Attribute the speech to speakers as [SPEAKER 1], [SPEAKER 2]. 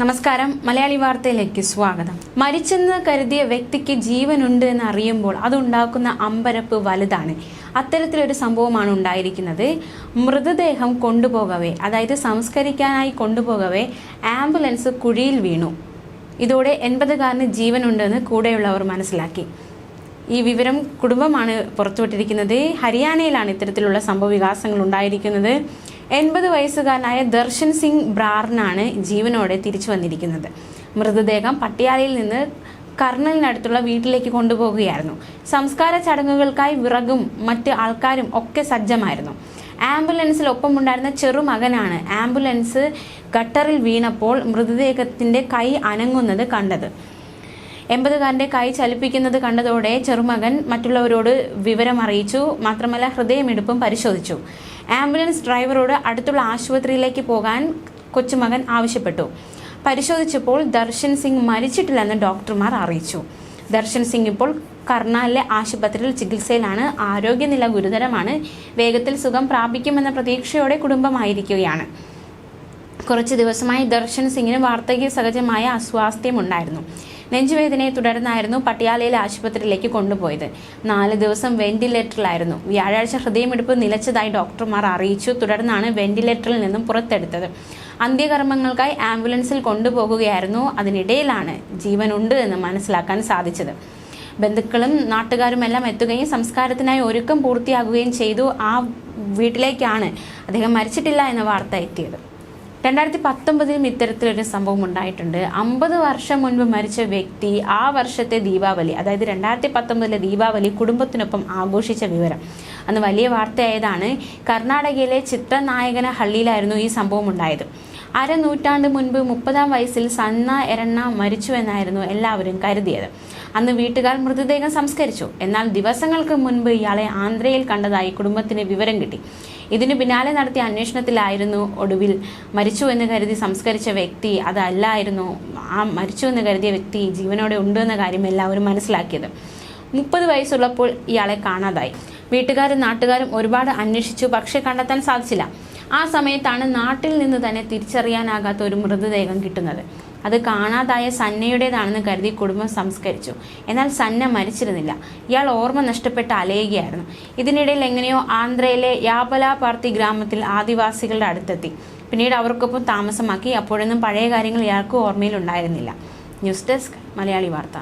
[SPEAKER 1] നമസ്കാരം. മലയാളി വാർത്തയിലേക്ക് സ്വാഗതം. മരിച്ചെന്ന് കരുതിയ വ്യക്തിക്ക് ജീവനുണ്ട് എന്ന് അറിയുമ്പോൾ അതുണ്ടാക്കുന്ന അമ്പരപ്പ് വലുതാണ്. അത്തരത്തിലൊരു സംഭവമാണ് ഉണ്ടായിരിക്കുന്നത്. മൃതദേഹം കൊണ്ടുപോകവേ അതായത് സംസ്കരിക്കാനായി കൊണ്ടുപോകവേ ആംബുലൻസ് കുഴിയിൽ വീണു. ഇതോടെ എൺപതുകാരന് ജീവനുണ്ടെന്ന് കൂടെയുള്ളവർ മനസ്സിലാക്കി. ഈ വിവരം കുടുംബമാണ് പുറത്തുവിട്ടിരിക്കുന്നത്. ഹരിയാനയിലാണ് ഇത്തരത്തിലുള്ള സംഭവ വികാസങ്ങൾ ഉണ്ടായിരിക്കുന്നത്. എൺപത് വയസ്സുകാരനായ ദർശൻ സിംഗ് ബ്രാറിനാണ് ജീവനോടെ തിരിച്ചു വന്നിരിക്കുന്നത്. മൃതദേഹം പട്ടിയാലയിൽ നിന്ന് കർണലിനടുത്തുള്ള വീട്ടിലേക്ക് കൊണ്ടുപോകുകയായിരുന്നു. സംസ്കാര ചടങ്ങുകൾക്കായി വിറകും മറ്റ് ആൾക്കാരും ഒക്കെ സജ്ജമായിരുന്നു. ആംബുലൻസിൽ ഒപ്പമുണ്ടായിരുന്ന ചെറുമകനാണ് ആംബുലൻസ് ഗട്ടറിൽ വീണപ്പോൾ മൃതദേഹത്തിന്റെ കൈ അനങ്ങുന്നത് കണ്ടത്. എൺപതുകാരന്റെ കൈ ചലിപ്പിക്കുന്നത് കണ്ടതോടെ ചെറുമകൻ മറ്റുള്ളവരോട് വിവരം അറിയിച്ചു. മാത്രമല്ല ഹൃദയമിടിപ്പും പരിശോധിച്ചു. ആംബുലൻസ് ഡ്രൈവറോട് അടുത്തുള്ള ആശുപത്രിയിലേക്ക് പോകാൻ കൊച്ചുമകൻ ആവശ്യപ്പെട്ടു. പരിശോധിച്ചപ്പോൾ ദർശൻ സിംഗ് മരിച്ചിട്ടില്ലെന്ന് ഡോക്ടർമാർ അറിയിച്ചു. ദർശൻ സിംഗ് ഇപ്പോൾ കർണാലിലെ ആശുപത്രിയിൽ ചികിത്സയിലാണ്. ആരോഗ്യനില ഗുരുതരമാണ്. വേഗത്തിൽ സുഖം പ്രാപിക്കുമെന്ന പ്രതീക്ഷയോടെ കുടുംബമായിരിക്കുകയാണ്. കുറച്ച് ദിവസമായി ദർശൻ സിംഗിന് വാർദ്ധക്യ സഹജമായ അസ്വാസ്ഥ്യമുണ്ടായിരുന്നു. നെഞ്ചുവേദനയെ തുടർന്നായിരുന്നു പട്ടിയാലയിലെ ആശുപത്രിയിലേക്ക് കൊണ്ടുപോയത്. നാല് ദിവസം വെന്റിലേറ്ററിലായിരുന്നു. വ്യാഴാഴ്ച ഹൃദയമിടിപ്പ് നിലച്ചതായി ഡോക്ടർമാർ അറിയിച്ചു. തുടർന്നാണ് വെന്റിലേറ്ററിൽ നിന്നും പുറത്തെടുത്തത്. അന്ത്യകർമ്മങ്ങൾക്കായി ആംബുലൻസിൽ കൊണ്ടുപോകുകയായിരുന്നു. അതിനിടയിലാണ് ജീവനുണ്ട് എന്ന് മനസ്സിലാക്കാൻ സാധിച്ചത്. ബന്ധുക്കളും നാട്ടുകാരുമെല്ലാം എത്തുകയും സംസ്കാരത്തിനായി ഒരുക്കം പൂർത്തിയാകുകയും ചെയ്തു. ആ വീട്ടിലേക്കാണ് അദ്ദേഹം മരിച്ചിട്ടില്ല എന്ന വാർത്ത എത്തിയത്. രണ്ടായിരത്തി പത്തൊമ്പതിലും ഇത്തരത്തിലൊരു സംഭവം ഉണ്ടായിട്ടുണ്ട്. അമ്പത് വർഷം മുൻപ് മരിച്ച വ്യക്തി ആ വർഷത്തെ ദീപാവലി അതായത് രണ്ടായിരത്തി പത്തൊമ്പതിലെ ദീപാവലി കുടുംബത്തിനൊപ്പം ആഘോഷിച്ച വിവരം. അന്ന് വലിയ വാർത്തയായതാണ് കർണാടകയിലെ ചിത്രനായകന ഹള്ളിയിലായിരുന്നു ഈ സംഭവം ഉണ്ടായത്. അരനൂറ്റാണ്ട് മുൻപ് മുപ്പതാം വയസ്സിൽ സന്ന എരണ്ണ മരിച്ചു എന്നായിരുന്നു എല്ലാവരും കരുതിയത്. അന്ന് വീട്ടുകാർ മൃതദേഹം സംസ്കരിച്ചു. എന്നാൽ ദിവസങ്ങൾക്ക് മുൻപ് ഇയാളെ ആന്ധ്രയിൽ കണ്ടതായി കുടുംബത്തിന് വിവരം കിട്ടി. ഇതിനു പിന്നാലെ നടത്തിയ അന്വേഷണത്തിലായിരുന്നു ഒടുവിൽ. മരിച്ചു എന്ന് കരുതി സംസ്കരിച്ച വ്യക്തി അതല്ലായിരുന്നു. ആ മരിച്ചു എന്ന് കരുതിയ വ്യക്തി ജീവനോടെ ഉണ്ട് എന്ന കാര്യം എല്ലാവരും മനസ്സിലാക്കിയത്. മുപ്പത് വയസ്സുള്ളപ്പോൾ ഇയാളെ കാണാതായി. വീട്ടുകാരും നാട്ടുകാരും ഒരുപാട് അന്വേഷിച്ചു പക്ഷെ കണ്ടെത്താൻ സാധിച്ചില്ല. ആ സമയത്താണ് നാട്ടിൽ നിന്ന് തന്നെ തിരിച്ചറിയാനാകാത്ത ഒരു മൃതദേഹം കിട്ടുന്നത്. അത് കാണാതായ സന്നയുടേതാണെന്ന് കരുതി കുടുംബം സംസ്കരിച്ചു. എന്നാൽ സന്ന മരിച്ചിരുന്നില്ല. ഇയാൾ ഓർമ്മ നഷ്ടപ്പെട്ട് അലയുകയായിരുന്നു. ഇതിനിടയിൽ എങ്ങനെയോ ആന്ധ്രയിലെ യാബലാപാർത്തി ഗ്രാമത്തിൽ ആദിവാസികളുടെ അടുത്തെത്തി. പിന്നീട് അവർക്കൊപ്പം താമസമാക്കി. അപ്പോഴൊന്നും പഴയ കാര്യങ്ങൾ ഇയാൾക്ക് ഓർമ്മയിലുണ്ടായിരുന്നില്ല ന്യൂസ് ഡെസ്ക് മലയാളി വാർത്ത.